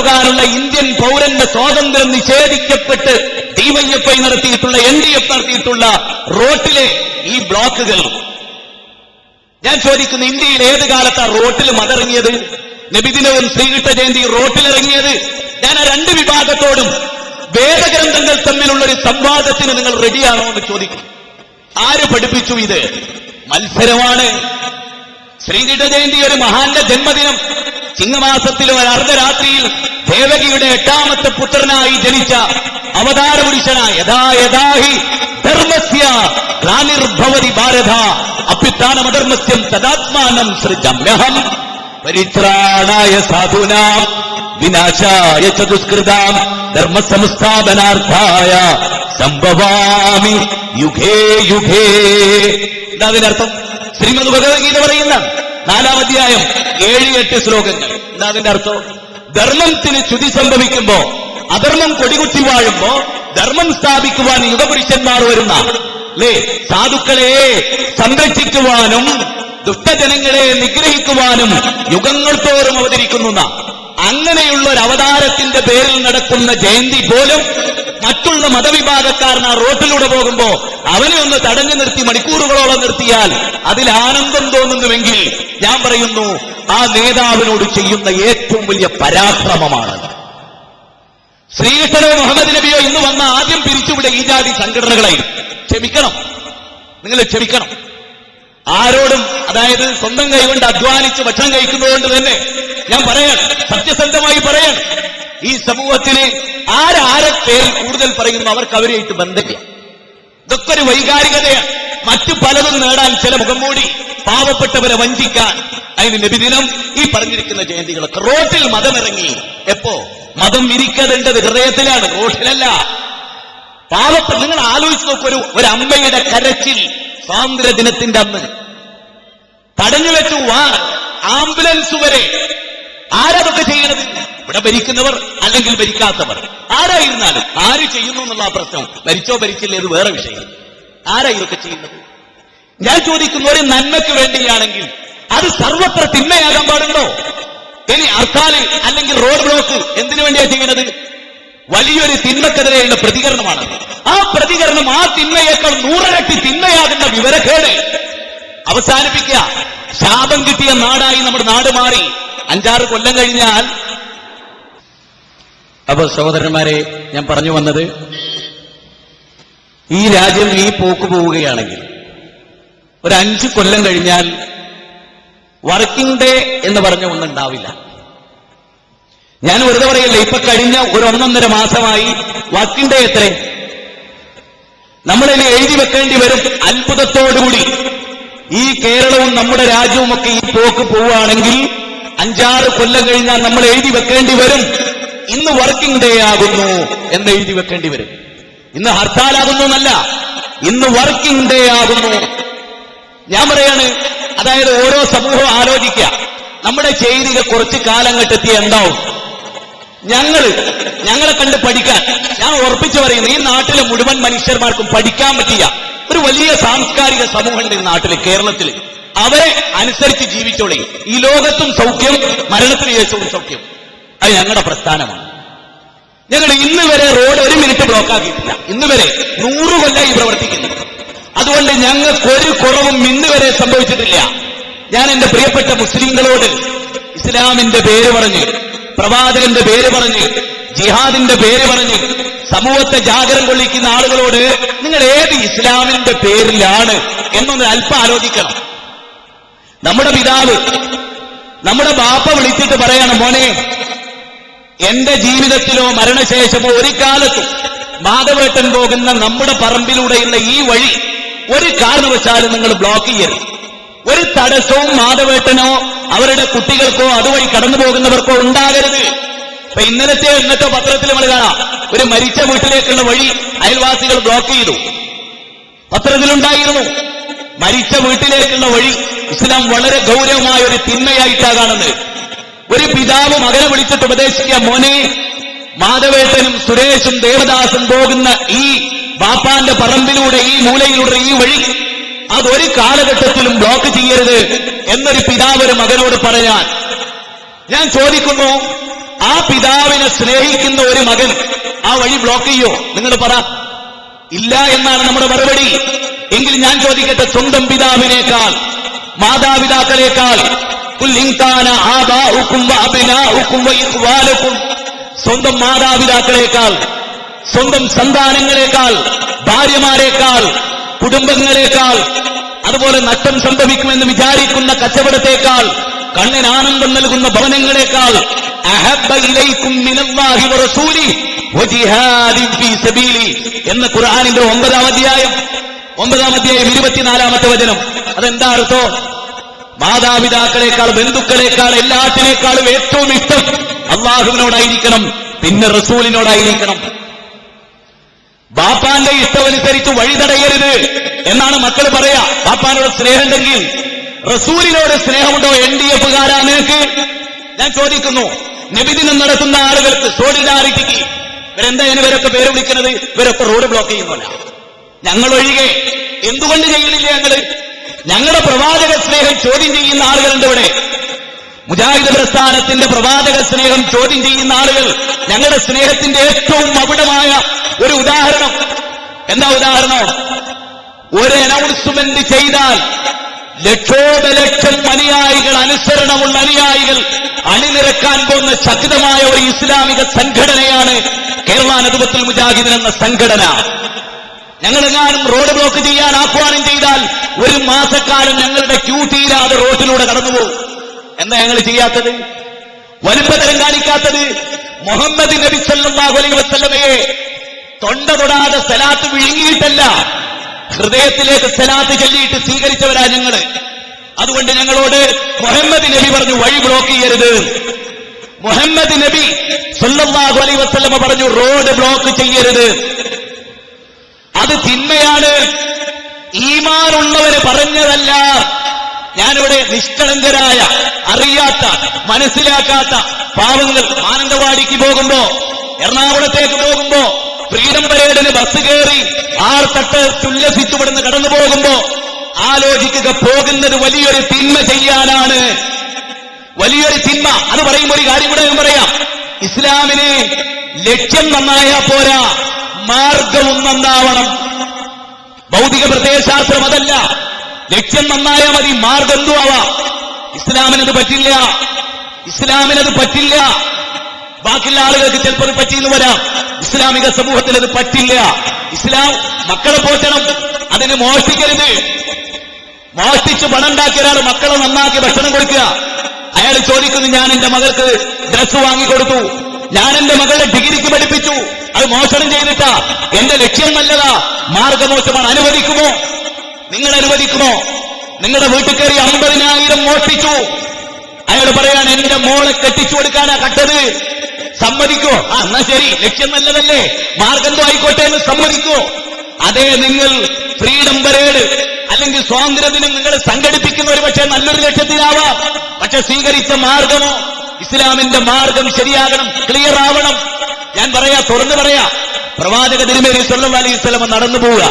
പോകാനുള്ള ഇന്ത്യൻ പൗരന്റെ സ്വാതന്ത്ര്യം നിഷേധിക്കപ്പെട്ട് ഡിവൈഎഫ്ഐ നടത്തിയിട്ടുള്ള എൻ ഡി എഫ് നടത്തിയിട്ടുള്ള റോട്ടിലെ ഈ ബ്ലോക്കുകൾ. ഞാൻ ചോദിക്കുന്നു ഇന്ത്യയിൽ ഏത് കാലത്താ റോട്ടിൽ മതിറങ്ങിയത്? നബിദിനവും ശ്രീകൃഷ്ണ ജയന്തി റോട്ടിലിറങ്ങിയത്? ഞാൻ ആ രണ്ട് വിഭാഗത്തോടും വേദഗ്രന്ഥങ്ങൾ തമ്മിലുള്ള ഒരു സംവാദത്തിന് നിങ്ങൾ റെഡിയാണോ എന്ന് ചോദിക്കും. ആര് പഠിപ്പിച്ചു ഇത്? മത്സരമാണ്. ശ്രീകൃഷ്ണ ജയന്തി ഒരു മഹാന്റെ ജന്മദിനം. ചിങ്ങമാസത്തിലെ ഒരു അർദ്ധരാത്രിയിൽ ദേവകിയുടെ എട്ടാമത്തെ പുത്രനായി ജനിച്ച അവതാര പുരുഷനായ യഥാ യഥാഹി ധർമ്മസ്യ ഗ്ലാനിർഭവതി ഭാരത അഭ്യുത്ഥാനമധർമ്മസ്യം തദാത്മാനം സൃജമ്യഹം പരിത്രാണായ സാധുനാം വിനാശായ ചതുഷ്കൃതാം ധർമ്മസംസ്ഥാപനാർത്ഥായ സംഭവാമി. യുഗേ യുഗേ. എന്താ അതിനർത്ഥം? ശ്രീമദ് ഭഗവത്ഗീത പറയുന്ന നാലാം അധ്യായം ഏഴ് എട്ട് ശ്ലോകങ്ങൾ. എന്താ അതിന്റെ അർത്ഥം? ധർമ്മത്തിന് ചുതി സംഭവിക്കുമ്പോ അധർമ്മം കൊടികുത്തി വാഴുമ്പോ ധർമ്മം സ്ഥാപിക്കുവാൻ യുഗപുരുഷന്മാർ വരുന്ന അല്ലേ? സാധുക്കളെ സംരക്ഷിക്കുവാനും ദുഷ്ടജനങ്ങളെ നിഗ്രഹിക്കുവാനും യുഗങ്ങൾ തോറും അവതരിക്കുന്നു. അങ്ങനെയുള്ള ഒരു അവതാരത്തിന്റെ പേരിൽ നടക്കുന്ന ജയന്തി പോലും മറ്റുള്ള മതവിഭാഗക്കാരൻ ആ റോട്ടിലൂടെ പോകുമ്പോ അവനെ ഒന്ന് തടഞ്ഞു നിർത്തി മണിക്കൂറുകളോളം നിർത്തിയാൽ അതിൽ ആനന്ദം തോന്നുന്നുവെങ്കിൽ ഞാൻ പറയുന്നു ആ നേതാവിനോട് ചെയ്യുന്ന ഏറ്റവും വലിയ പരാക്രമമാണ്. ശ്രീകൃഷ്ണനോ മുഹമ്മദ് നബിയോ ഇന്ന് വന്ന ആദ്യം പിരിച്ചുവിടെ ഈ ജാതി സംഘടനകളെ ക്ഷമിക്കണം. നിങ്ങൾ ക്ഷമിക്കണം. ആരോടും അതായത് സ്വന്തം കൈകൊണ്ട് അധ്വാനിച്ച് ഭക്ഷണം കഴിക്കുന്നതുകൊണ്ട് തന്നെ ഞാൻ പറയാണ് സത്യസന്ധമായി പറയാണ് ഈ സമൂഹത്തിന് ആരാരെ പേരിൽ കൂടുതൽ പറയുന്നു അവർക്ക് അവരെയായിട്ട് ബന്ധമില്ല. ഇതൊക്കെ ഒരു വൈകാരികതയാണ്. മറ്റു പലതും നേടാൻ ചില മുഖം മൂടി പാവപ്പെട്ടവരെ വഞ്ചിക്കാൻ അതിന് നബിദിനം ഈ പറഞ്ഞിരിക്കുന്ന ജയന്തികളൊക്കെ. റോട്ടിൽ മതമിറങ്ങി. എപ്പോ? മതം വിരിക്കതേണ്ടത് ഹൃദയത്തിലാണ് റോട്ടിലല്ല. പാവപ്പെട്ട നിങ്ങൾ ആലോചിച്ച് നോക്കൂ ഒരു ഒരു അമ്മയുടെ കരച്ചിൽ സ്വാതന്ത്ര്യ ദിനത്തിന്റെ അന്ന്. തടഞ്ഞു വെച്ചു വാ ആംബുലൻസ് വരെ ആരതൊക്കെ ചെയ്യണത്? ഇവിടെ ഭരിക്കുന്നവർ അല്ലെങ്കിൽ ഭരിക്കാത്തവർ. ആരായിരുന്നാലും ആര് ചെയ്യുന്നു എന്നുള്ള ആ പ്രശ്നം ഭരിച്ചോ ഭരിച്ചില്ലേ ഇത് വേറെ വിഷയം. ആരാ ഇതൊക്കെ ചെയ്യുന്നത്? ഞാൻ ചോദിക്കുന്ന ഒരു നന്മയ്ക്ക് വേണ്ടിയാണെങ്കിൽ അത് സർവത്ര തിന്മയാകാൻ പാടുണ്ടോ? ഇനി ഹർത്താൽ അല്ലെങ്കിൽ റോഡ് ബ്ലോക്ക് എന്തിനു വേണ്ടിയാ ചെയ്യുന്നത്? വലിയൊരു തിന്മക്കെതിരെയുള്ള പ്രതികരണമാണ്. ആ പ്രതികരണം ആ തിന്മയേക്കാൾ നൂറരട്ടി തിന്മയാകുന്ന വിവരക്കേട്. അവസാനിപ്പിക്കുക. ശാപം കിട്ടിയ നാടായി നമ്മുടെ നാട് മാറി. അഞ്ചാറ് കൊല്ലം കഴിഞ്ഞാൽ. അപ്പൊ സഹോദരന്മാരെ ഞാൻ പറഞ്ഞു വന്നത് ഈ രാജ്യം ഈ പോക്ക് പോവുകയാണെങ്കിൽ ഒരു അഞ്ച് കൊല്ലം കഴിഞ്ഞാൽ വർക്കിംഗ് ഡേ എന്ന് പറഞ്ഞ ഒന്നുണ്ടാവില്ല ഞാൻ വെറുതെ പറയില്ല ഇപ്പൊ കഴിഞ്ഞ ഒരു ഒന്നൊന്നര മാസമായി വർക്കിംഗ് ഡേ എത്ര? നമ്മളിനി എഴുതി വെക്കേണ്ടി വരും അത്ഭുതത്തോടുകൂടി. ഈ കേരളവും നമ്മുടെ രാജ്യവും ഒക്കെ ഈ പോക്ക് പോവുകയാണെങ്കിൽ അഞ്ചാറ് കൊല്ലം കഴിഞ്ഞാൽ നമ്മൾ എഴുതി വെക്കേണ്ടി വരും. ഇന്ന് വർക്കിംഗ് ഡേ ആകുന്നു എന്ന് എഴുതി വെക്കേണ്ടി വരും. ഇന്ന് ഹർത്താലാകുന്നു എന്നല്ല. ഇന്ന് വർക്കിംഗ് ഡേ ആകുന്നു. ഞാൻ പറയാണ് അതായത് ഓരോ സമൂഹം ആലോചിക്കുക. നമ്മുടെ ചെയ്തികൾ കുറച്ച് കാലം കെട്ടെത്തിയ എന്താവും? ഞങ്ങൾ ഞങ്ങളെ കണ്ട് പഠിക്കാൻ. ഞാൻ ഉറപ്പിച്ചു പറയുന്നു ഈ നാട്ടിലെ മുഴുവൻ മനുഷ്യന്മാർക്കും പഠിക്കാൻ പറ്റിയ ഒരു വലിയ സാംസ്കാരിക സമൂഹമുണ്ട് ഈ നാട്ടിൽ കേരളത്തിൽ. അവരെ അനുസരിച്ച് ജീവിച്ചോളി. ഈ ലോകത്തും സൗഖ്യം മരണത്തിന് ശേഷവും സൗഖ്യം. അത് ഞങ്ങളുടെ പ്രസ്ഥാനമാണ്. ഞങ്ങൾ ഇന്ന് വരെ റോഡ് ഒരു മിനിറ്റ് ബ്ലോക്ക് ആക്കിയിട്ടില്ല. ഇന്ന് വരെ നൂറ് കൊല്ലമായി പ്രവർത്തിക്കുന്നു. അതുകൊണ്ട് ഞങ്ങൾക്ക് ഒരു കുറവും ഇന്ന് വരെ സംഭവിച്ചിട്ടില്ല. ഞാൻ എന്റെ പ്രിയപ്പെട്ട മുസ്ലിങ്ങളോട് ഇസ്ലാമിന്റെ പേര് പറഞ്ഞ് പ്രവാചകന്റെ പേര് പറഞ്ഞ് ജിഹാദിന്റെ പേര് പറഞ്ഞ് സമൂഹത്തെ ജാഗരം കൊള്ളിക്കുന്ന ആളുകളോട് നിങ്ങൾ ഏത് ഇസ്ലാമിന്റെ പേരിലാണ് എന്നൊന്ന് അല്പം ആലോചിക്കണം നമ്മുടെ പിതാവ് നമ്മുടെ ബാപ്പ വിളിച്ചിട്ട് പറയാണ് മോനെ എന്റെ ജീവിതത്തിലോ മരണശേഷമോ ഒരു കാലത്തും മാധവേട്ടൻ പോകുന്ന നമ്മുടെ പറമ്പിലൂടെയുള്ള ഈ വഴി ഒരു കാരണവശാലും നിങ്ങൾ ബ്ലോക്ക് ചെയ്യരുത്. ഒരു തടസ്സവും മാധവേട്ടനോ അവരുടെ കുട്ടികൾക്കോ അതുവഴി കടന്നു പോകുന്നവർക്കോ ഉണ്ടാകരുത്. ഇപ്പൊ ഇന്നലത്തെ ഇന്നത്തെ പത്രത്തിൽ നമ്മൾ കാണാം ഒരു മരിച്ച വീട്ടിലേക്കുള്ള വഴി അയൽവാസികൾ ബ്ലോക്ക് ചെയ്തു. പത്രത്തിലുണ്ടായിരുന്നു മരിച്ച വീട്ടിലേക്കുള്ള വഴി ഇസ്ലാം വളരെ ഗൗരവമായ ഒരു തിന്മയായിട്ടാ കാണുന്നത്. ഒരു പിതാവ് മകനെ വിളിച്ചിട്ട് ഉപദേശിക്കുക മോനെ മാധവേട്ടനും സുരേഷും ദേവദാസും പോകുന്ന ഈ ബാപ്പാന്റെ പറമ്പിലൂടെ ഈ മൂലയിലൂടെ ഈ വഴി അതൊരു കാലഘട്ടത്തിലും ബ്ലോക്ക് ചെയ്യരുത് എന്നൊരു പിതാവ് ഒരു മകനോട് പറയാൻ ഞാൻ ചോദിക്കുന്നു ആ പിതാവിനെ സ്നേഹിക്കുന്ന ഒരു മകൻ ആ വഴി ബ്ലോക്ക് ചെയ്യോ? നിങ്ങൾ പറ. ഇല്ല എന്നാണ് നമ്മുടെ മറുപടി. എങ്കിൽ ഞാൻ ചോദിക്കട്ടെ സ്വന്തം പിതാവിനേക്കാൾ മാതാപിതാക്കളെക്കാൾ സ്വന്തം മാതാപിതാക്കളെക്കാൾ സ്വന്തം സന്താനങ്ങളെക്കാൾ ഭാര്യമാരെക്കാൾ കുടുംബങ്ങളെക്കാൾ അതുപോലെ നഷ്ടം സംഭവിക്കുമെന്ന് വിചാരിക്കുന്ന കച്ചവടത്തെക്കാൾ കണ്ണിന് ആനന്ദം നൽകുന്ന ഭവനങ്ങളെക്കാൾ എന്ന ഖുർആാനിന്റെ ഒമ്പതാം അധ്യായം ഒമ്പതാം അധ്യായം ഇരുപത്തിനാലാമത്തെ വചനം. അതെന്താ അർത്ഥം? മാതാപിതാക്കളെക്കാൾ ബന്ധുക്കളെക്കാൾ എല്ലാത്തിനേക്കാളും ഏറ്റവും ഇഷ്ടം അള്ളാഹുവിനോടായിരിക്കണം പിന്നെ റസൂലിനോടായിരിക്കണം. ബാപ്പാന്റെ ഇഷ്ടമനുസരിച്ച് വഴിതടയരുത് എന്നാണ് മക്കൾ പറയാ. ബാപ്പാനോട് സ്നേഹമുണ്ടെങ്കിൽ റസൂലിനോട് സ്നേഹമുണ്ടോ? എൻ ഡി എഫുകാരാ നിനക്ക്? ഞാൻ ചോദിക്കുന്നു. നിബിദിനം നടത്തുന്ന ആളുകൾക്ക് സോളിഡാരിറ്റിക്ക് ഇവരെന്താ ഇവരൊക്കെ പേര് വിളിക്കുന്നത്? ഇവരൊക്കെ റോഡ് ബ്ലോക്ക് ചെയ്യുന്നില്ല ഞങ്ങൾ ഒഴികെ എന്തുകൊണ്ട് ചെയ്യുന്നില്ല ഞങ്ങൾ? ഞങ്ങളുടെ പ്രവാചക സ്നേഹം ചോദ്യം ചെയ്യുന്ന ആളുകളുണ്ട് ഇവിടെ. മുജാഹിദ് പ്രസ്ഥാനത്തിന്റെ പ്രവാചക സ്നേഹം ചോദ്യം ചെയ്യുന്ന ആളുകൾ ഞങ്ങളുടെ സ്നേഹത്തിന്റെ ഏറ്റവും മകുടമായ ഒരു ഉദാഹരണം. എന്താ ഉദാഹരണം? ഒരു അനൗൺസ്മെന്റ് ചെയ്താൽ ലക്ഷോപലക്ഷം അനുയായികൾ അനുസരണമുള്ള അനുയായികൾ അണിനിരക്കാൻ പോകുന്ന ശക്തമായ ഒരു ഇസ്ലാമിക സംഘടനയാണ് കേരള നദുബത്തുൽ മുജാഹിദ് എന്ന സംഘടന. ഞങ്ങളെങ്ങാനും റോഡ് ബ്ലോക്ക് ചെയ്യാൻ ആഹ്വാനം ചെയ്താൽ ഒരു മാസക്കാലം ഞങ്ങളുടെ ക്യൂ തീരാതെ റോഡിലൂടെ കടന്നുപോകും എന്താ ഞങ്ങൾ ചെയ്യാത്തത്? വലുപ്പതരം കാണിക്കാത്തത് മുഹമ്മദ് നബി സല്ലല്ലാഹു അലൈഹി തൊണ്ട തൊടാതെ സലാത്ത് വിഴുങ്ങിയിട്ടല്ല ഹൃദയത്തിലേക്ക് സലാത്ത് ചൊല്ലിയിട്ട് സ്വീകരിച്ചവരാ ഞങ്ങൾ. അതുകൊണ്ട് ഞങ്ങളോട് മുഹമ്മദ് നബി പറഞ്ഞു വഴി ബ്ലോക്ക് ചെയ്യരുത്. മുഹമ്മദ് നബി സല്ലല്ലാഹു അലൈഹി വസല്ലമ പറഞ്ഞു റോഡ് ബ്ലോക്ക് ചെയ്യരുത്. അത് തിന്മയാണ്. ഈമാനുള്ളവര് പറഞ്ഞതല്ല. ഞാനിവിടെ നിഷ്കളങ്കരായ അറിയാത്ത മനസ്സിലാക്കാത്ത പാവങ്ങൾ മാനന്തവാടിക്ക് പോകുമ്പോ എറണാകുളത്തേക്ക് പോകുമ്പോ ഫ്രീഡം പരേഡിന് ബസ് കയറി ആർ തട്ട് ഉല്ലസിച്ചുവിടുന്ന് കടന്നു പോകുമ്പോ ആലോചിക്കുക പോകുന്നത് വലിയൊരു തിന്മ ചെയ്യാനാണ്. വലിയൊരു തിന്മ. അത് പറയുമ്പോൾ ഒരു കാര്യം കൂടെ ഞാൻ പറയാം. ഇസ്ലാമിന് ലക്ഷ്യം നന്നായാ പോരാ. മാർഗവും നന്നാവണം. ഭൗതിക പ്രത്യയശാസ്ത്രം അതല്ല. ലക്ഷ്യം നന്നായാൽ മതി മാർഗം എന്തു ആവാം ഇസ്ലാമിനത് പറ്റില്ല. ഇസ്ലാമിനത് പറ്റില്ല. ബാക്കിയുള്ള ആളുകൾക്ക് ചിലപ്പോൾ പറ്റിയെന്ന് വരാം. ഇസ്ലാമിക സമൂഹത്തിൽ അത് പറ്റില്ല. ഇസ്ലാം മക്കളെ പോറ്റണം. അതിന് മോഷ്ടിക്കരുത്. മോഷ്ടിച്ച് പണം ഉണ്ടാക്കിയ ഒരാൾ മക്കളെ നന്നാക്കി ഭക്ഷണം കൊടുക്കുക. അയാൾ ചോദിക്കുന്നു ഞാൻ എന്റെ മകൾക്ക് ഡ്രസ് വാങ്ങിക്കൊടുത്തു. ഞാൻ എന്റെ മകളുടെ ഡിഗ്രിക്ക് പഠിപ്പിച്ചു. അത് മോഷണം ചെയ്തിട്ടാ. എന്റെ ലക്ഷ്യം നല്ലതാ. മാർഗമോശമാണ്. അനുവദിക്കുമോ? നിങ്ങൾ അനുവദിക്കുമോ? നിങ്ങളുടെ വീട്ടിൽ കയറി അമ്പതിനായിരം മോഷ്ടിച്ചു. അയാൾ പറയാൻ എന്റെ മോളെ കെട്ടിച്ചു കൊടുക്കാനാ കട്ടത് സമ്മതിക്കോ? ആ എന്നാ ശരി. ലക്ഷ്യം നല്ലതല്ലേ. മാർഗന്തോ ആയിക്കോട്ടെ എന്ന് സമ്മതിക്കോ? അതേ നിങ്ങൾ ഫ്രീഡം പരേഡ് അല്ലെങ്കിൽ സ്വാതന്ത്ര്യദിനം നിങ്ങൾ സംഘടിപ്പിക്കുന്ന ഒരു പക്ഷേ നല്ലൊരു ലക്ഷ്യത്തിലാവാം. പക്ഷെ സ്വീകരിച്ച മാർഗമോ? ഇസ്ലാമിന്റെ മാർഗം ശരിയാകണം ക്ലിയർ ആവണം. ഞാൻ പറയാ തുറന്നു പറയാ. പ്രവാചക തിരുമേനി സ്വല്ലം അലൈഹി വസല്ലം നടന്നു പോവുക.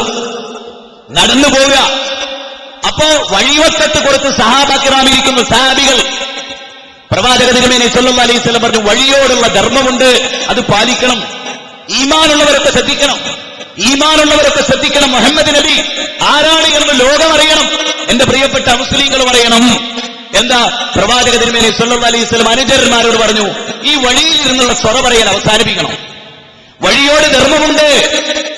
നടന്നു പോവുക. അപ്പോ വഴിവക്കത്ത് കൊടുത്ത് സഹാബാക്കിറാമിരിക്കുന്ന സഹാബികൾ. പ്രവാചക തിരുമേനി സ്വല്ലം അലൈഹി സ്വലം പറഞ്ഞു വഴിയോടുള്ള ധർമ്മമുണ്ട് അത് പാലിക്കണം. ഈമാനുള്ളവരൊക്കെ ശ്രദ്ധിക്കണം. ഈമാനുള്ളവരൊക്കെ ശ്രദ്ധിക്കണം മുഹമ്മദ് നബി. ആരാണ് എന്ന് ലോകം അറിയണം. എന്റെ പ്രിയപ്പെട്ട മുസ്ലിങ്ങൾ പറയണം എന്താ? പ്രവാചക തിരുമേനി സല്ലു അലൈഹി സ്വലം അനുചരന്മാരോട് പറഞ്ഞു ഈ വഴിയിൽ നിന്നുള്ള സ്വറ പറയൽ അവസാനിപ്പിക്കണം. വഴിയോട് ധർമ്മമുണ്ട്.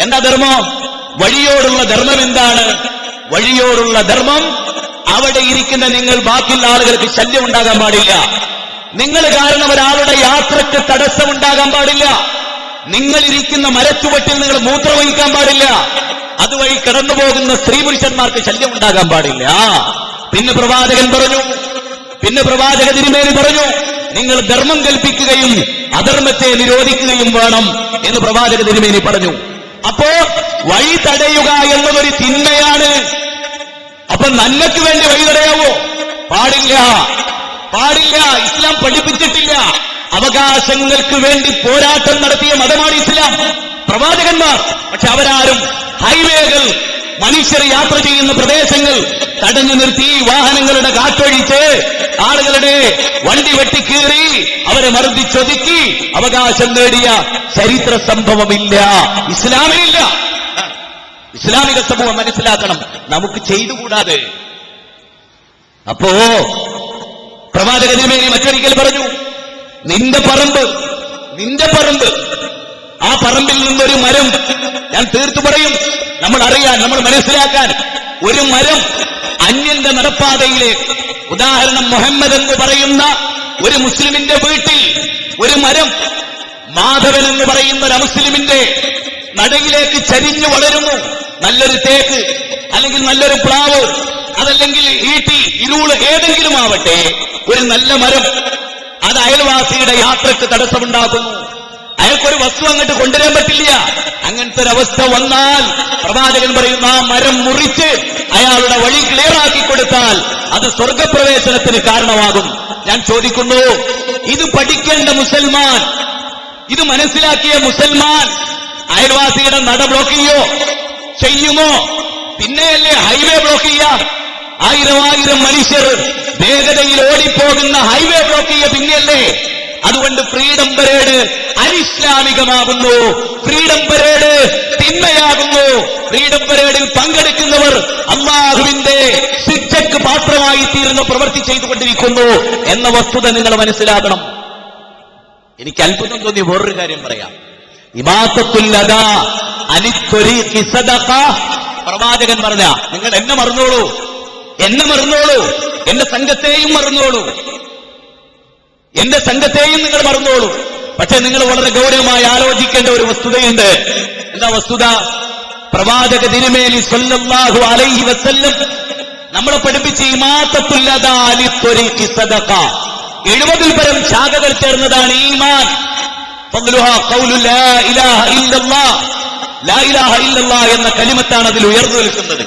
എന്താ ധർമ്മം? വഴിയോടുള്ള ധർമ്മം എന്താണ്? വഴിയോടുള്ള ധർമ്മം അവിടെ ഇരിക്കുന്ന നിങ്ങൾ ബാക്കിയുള്ള ആളുകൾക്ക് ശല്യം ഉണ്ടാകാൻ പാടില്ല. നിങ്ങൾ കാരണം ഒരാളുടെ യാത്രയ്ക്ക് തടസ്സമുണ്ടാകാൻ പാടില്ല. നിങ്ങൾ ഇരിക്കുന്ന മരച്ചുവട്ടിൽ നിങ്ങൾ മൂത്രം വഹിക്കാൻ പാടില്ല. അതുവഴി കടന്നു പോകുന്ന സ്ത്രീ പുരുഷന്മാർക്ക് ശല്യം ഉണ്ടാകാൻ പാടില്ല. പിന്നെ പ്രവാചകൻ പറഞ്ഞു പിന്നെ പ്രവാചക തിരുമേനി പറഞ്ഞു നിങ്ങൾ ധർമ്മം കൽപ്പിക്കുകയും അധർമ്മത്തെ നിരോധിക്കുകയും വേണം എന്ന് പ്രവാചക തിരുമേനി പറഞ്ഞു. അപ്പോ വഴി തടയുക എന്നതൊരു തിന്മയാണ്. അപ്പൊ നന്മയ്ക്ക് വേണ്ടി വഴി തടയാവോ? പാടില്ല. പാടില്ല. ഇസ്ലാം പഠിപ്പിച്ചിട്ടില്ല. അവകാശങ്ങൾക്ക് വേണ്ടി പോരാട്ടം നടത്തിയ മതമാണ് ഇസ്ലാം. പ്രവാചകന്മാർ. പക്ഷെ അവരാരും ഹൈവേകൾ മനുഷ്യർ യാത്ര ചെയ്യുന്ന പ്രദേശങ്ങൾ തടഞ്ഞു നിർത്തി വാഹനങ്ങളുടെ കാറ്റൊഴിച്ച് ആളുകളുടെ വണ്ടി വെട്ടിക്കീറി അവരെ മർദ്ദിച്ചൊതുക്കി അവകാശം നേടിയ ചരിത്ര സംഭവമില്ല. ഇസ്ലാമിലില്ല. ഇസ്ലാമിക സമൂഹം മനസ്സിലാക്കണം. നമുക്ക് ചെയ്തുകൂടാതെ. അപ്പോ പ്രവാചക തിരുമേനി മറ്റൊരിക്കൽ പറഞ്ഞു നിന്റെ പറമ്പ് നിന്റെ പറമ്പ് ആ പറമ്പിൽ നിന്നൊരു മരം ഞാൻ തീർത്തു പറയും. നമ്മൾ അറിയാൻ നമ്മൾ മനസ്സിലാക്കാൻ. ഒരു മരം അന്യന്റെ നടപ്പാതയിലെ ഉദാഹരണം മുഹമ്മദ് എന്ന് പറയുന്ന ഒരു മുസ്ലിമിന്റെ വീട്ടിൽ ഒരു മരം മാധവൻ എന്ന് പറയുന്ന ഒരു മുസ്ലിമിന്റെ നടയിലേക്ക് ചരിഞ്ഞു വളരുന്നു. നല്ലൊരു തേക്ക് അല്ലെങ്കിൽ നല്ലൊരു പ്ലാവ് അതല്ലെങ്കിൽ ഈട്ടി ഇരുൾ ഏതെങ്കിലും ആവട്ടെ ഒരു നല്ല മരം അത് അയൽവാസിയുടെ യാത്രയ്ക്ക് തടസ്സമുണ്ടാക്കുന്നു. അയാൾക്കൊരു വസ്തു അങ്ങോട്ട് കൊണ്ടുവരാൻ പറ്റില്ല. അങ്ങനത്തെ ഒരു അവസ്ഥ വന്നാൽ പ്രവാചകൻ പറയുന്ന ആ മരം മുറിച്ച് അയാളുടെ വഴി ക്ലിയർ ആക്കി കൊടുത്താൽ അത് സ്വർഗപ്രവേശനത്തിന് കാരണമാകും. ഞാൻ ചോദിക്കുന്നു ഇത് പഠിക്കേണ്ട മുസൽമാൻ ഇത് മനസ്സിലാക്കിയ മുസൽമാൻ അയൽവാസിയുടെ നട ബ്ലോക്ക് ചെയ്യോ? ചെയ്യുമോ? പിന്നെയല്ലേ ഹൈവേ ബ്ലോക്ക് ചെയ്യാം ആയിരം ആയിരം മനുഷ്യർ വേഗതയിൽ ഓടിപ്പോകുന്ന ഹൈവേ ബ്ലോക്ക് ചെയ്യ പിന്നെയല്ലേ? അതുകൊണ്ട് ഫ്രീഡം പരേഡ് അനിസ്ലാമികമാകുന്നു. ഫ്രീഡം പരേഡ് തിന്മയാകുന്നു. ഫ്രീഡം പരേഡിൽ പങ്കെടുക്കുന്നവർ അള്ളാഹുവിന്റെ ശിക്ഷയ്ക്ക് പാത്രമായി തീരുന്ന പ്രവൃത്തി ചെയ്തുകൊണ്ടിരിക്കുന്നു എന്ന വസ്തുത നിങ്ങൾ മനസ്സിലാക്കണം എനിക്ക് അത്ഭുതം തോന്നിയ വേറൊരു കാര്യം പറയാം. ഇമാസത്തുല്ലത അനിത്തൊരി പ്രവാചകൻ പറഞ്ഞ നിങ്ങൾ എന്നെ മറന്നോളൂ. എന്നെ മറന്നോളൂ. എന്റെ സംഘത്തെയും മറന്നോളൂ. എന്റെ സംഘത്തെയും നിങ്ങൾ മറന്നോളൂ. പക്ഷെ നിങ്ങൾ വളരെ ഗൗരവമായി ആലോചിക്കേണ്ട ഒരു വസ്തുതയുണ്ട്. എന്താ വസ്തുത? പ്രവാചക തിരുമേലി സ്വല്ലാഹു അലൈഹി വസല്ലം നമ്മളെ പഠിപ്പിച്ച് ഇമാത്തത്തുല്ലത അലിത്തൊരി കിസദഖ എഴുപതിൽ പരം ശാഖകൾ ചേർന്നതാണ് ഈമാൻ. എന്ന കലിമത്താണ് അതിൽ ഉയർന്നു നിൽക്കുന്നത്.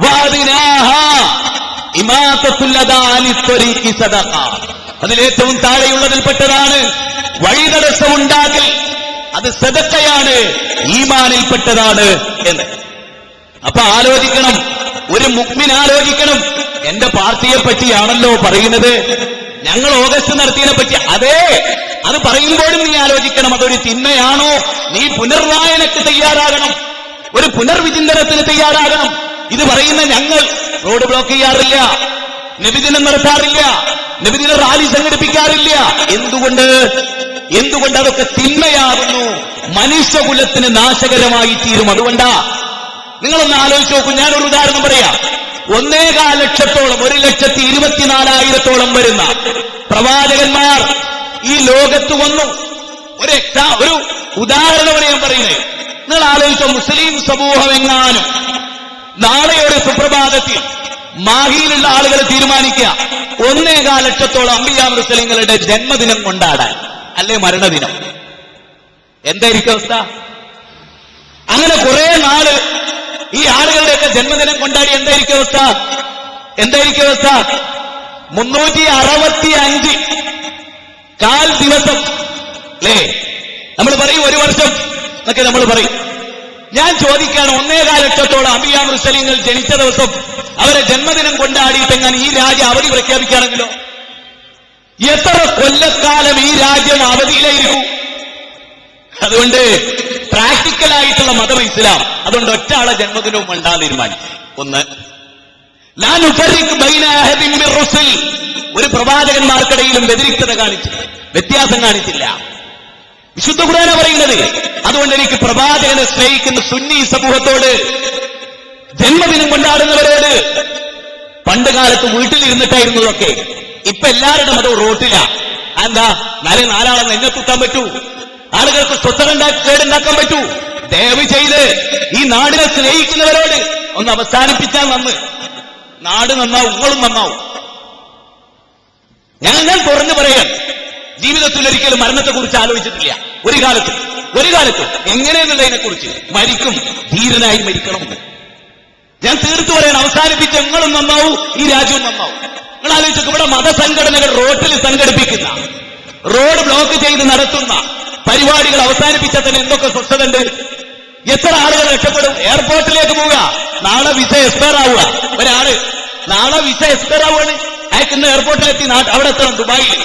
വാദിനാഹാ അതിലേറ്റവും താഴെയുള്ളതിൽപ്പെട്ടതാണ് വഴി തടസ്സമുണ്ടാകൽ അത് സെതക്കയാണ് ഈമാനിൽപ്പെട്ടതാണ് എന്ന്. അപ്പൊ ആലോചിക്കണം. ഒരു മുക്മിൻ ആലോചിക്കണം. എന്റെ പാർട്ടിയെ പറ്റിയാണല്ലോ പറയുന്നത്. ഞങ്ങൾ ഓഗസ്റ്റ് നടത്തിയതിനെ പറ്റി അതെ അത് പറയുമ്പോഴും നീ ആലോചിക്കണം. അതൊരു തിന്മയാണോ? നീ പുനർവായനക്ക് തയ്യാറാകണം. ഒരു പുനർവിചിന്തനത്തിന് തയ്യാറാകണം. ഇത് പറയുന്ന ഞങ്ങൾ റോഡ് ബ്ലോക്ക് ചെയ്യാറില്ല നിബിദിനം നടത്താറില്ല നബിദിന റാലി സംഘടിപ്പിക്കാറില്ല. എന്തുകൊണ്ട്? എന്തുകൊണ്ട് അതൊക്കെ തിന്മയാകുന്നു? മനുഷ്യകുലത്തിന് നാശകരമായി തീരും അതുകൊണ്ടാ. നിങ്ങളൊന്ന് ആലോചിച്ച് നോക്കൂ ഞാനൊരു ഉദാഹരണം പറയാം. ഒന്നേകാൽ ലക്ഷത്തോളം ഒരു ലക്ഷത്തി ഇരുപത്തിനാലായിരത്തോളം വരുന്ന പ്രവാചകന്മാർ ഈ ലോകത്ത് വന്നു. ഒരു ഒരു ഉദാഹരണമാണ് ഞാൻ പറയുന്നത്. നിങ്ങൾ ആലോചിച്ച മുസ്ലിം സമൂഹം എങ്ങാനും നാളെ സുപ്രഭാതത്തിൽ മാഹിയിലുള്ള ആളുകൾ തീരുമാനിക്കുക. ഒന്നേകാൽ ലക്ഷത്തോളം അമ്പിയാ മുസ്ലിങ്ങളുടെ ജന്മദിനം കൊണ്ടാടാൻ അല്ലെ മരണദിനം? എന്തായിരിക്കും അവസ്ഥ? അങ്ങനെ കുറെ നാൾ ഈ ആളുകളുടെയൊക്കെ ജന്മദിനം കൊണ്ടാടി എന്തായിരിക്കും അവസ്ഥ? എന്തായിരിക്കും അവസ്ഥ? മുന്നൂറ്റി അറുപത്തി അഞ്ച് കാൽ ദിവസം അല്ലേ? നമ്മൾ പറയും ഒരു വർഷം എന്നൊക്കെ നമ്മൾ പറയും. ഞാൻ ചോദിക്കാണ് ഒന്നേകാൽ ലക്ഷത്തോളം അമ്പിയാ മുസ്ലിങ്ങൾ ജനിച്ച ദിവസം അവരെ ജന്മദിനം കൊണ്ടാടിയിട്ടെങ്ങാൻ ഈ രാജ്യം അവധി പ്രഖ്യാപിക്കുകയാണെങ്കിലോ? എത്ര കൊല്ലക്കാലം ഈ രാജ്യം അവധിയിലായിരിക്കും അതുകൊണ്ട് പ്രാക്ടിക്കൽ ആയിട്ടുള്ള മതം ഇസ്ലാം. അതുകൊണ്ട് ഒറ്റ ആളെ ജന്മദിനവും വേണ്ട തീരുമാനിച്ചു. ഒന്ന്. ഒരു പ്രവാചകന്മാർക്കിടയിലും വ്യതിരിക്തത കാണിച്ചു വ്യത്യാസം കാണിച്ചില്ല. വിശുദ്ധ ഖുർആന പറയുന്നത് അതുകൊണ്ട് എനിക്ക് പ്രവാചകനെ സ്നേഹിക്കുന്ന സുന്നി സമൂഹത്തോട് ജന്മദിനം കൊണ്ടാടുന്നവരോട് പണ്ട് കാലത്ത് വീട്ടിലിരുന്നിട്ടായിരുന്നതൊക്കെ. ഇപ്പൊ എല്ലാവരുടെ മതവും റോട്ടില. എന്താ നാല് നാലാളെ എന്നെ കുത്താൻ പറ്റൂ. ആളുകൾക്ക് സ്വത്തനുണ്ടാക്കി കേടുണ്ടാക്കാൻ പറ്റൂ. ദയവ് ചെയ്ത് ഈ നാടിനെ സ്നേഹിക്കുന്നവരോട് ഒന്ന് അവസാനിപ്പിച്ചാൽ നന്ന്. നാട് നന്നാവും നിങ്ങളും നന്നാവും. ഞാൻ ഞാൻ തുറന്നു പറയാൻ ജീവിതത്തിൽ ഒരിക്കലും മരണത്തെ കുറിച്ച് ആലോചിച്ചിട്ടില്ല. ഒരു കാലത്തും ഒരു കാലത്തും. എങ്ങനെയെന്നുള്ളതിനെ കുറിച്ച് മരിക്കും ധീരനായി മരിക്കണം. ഞാൻ തീർത്തു പറയാൻ അവസാനിപ്പിച്ച നിങ്ങളും നന്നാവും ഈ രാജ്യവും നന്നാവും. നിങ്ങൾ ആലോചിച്ചു ഇവിടെ മതസംഘടനകൾ റോഡിൽ സംഘടിപ്പിക്കുന്ന റോഡ് ബ്ലോക്ക് ചെയ്ത് നടത്തുന്ന പരിപാടികൾ അവസാനിപ്പിച്ചാൽ തന്നെ എന്തൊക്കെ സ്വസ്ഥതയുണ്ട്? എത്ര ആളുകൾ രക്ഷപ്പെടും? എയർപോർട്ടിലേക്ക് പോവുക നാളെ വിസ എക്സ്പയർ ആവുക. ഒരാൾ നാളെ വിസ എക്സ്പയർ ആവുകയാണ്. അയക്കുന്ന എയർപോർട്ടിലെത്തി അവിടെ എത്തണം ദുബായിൽ.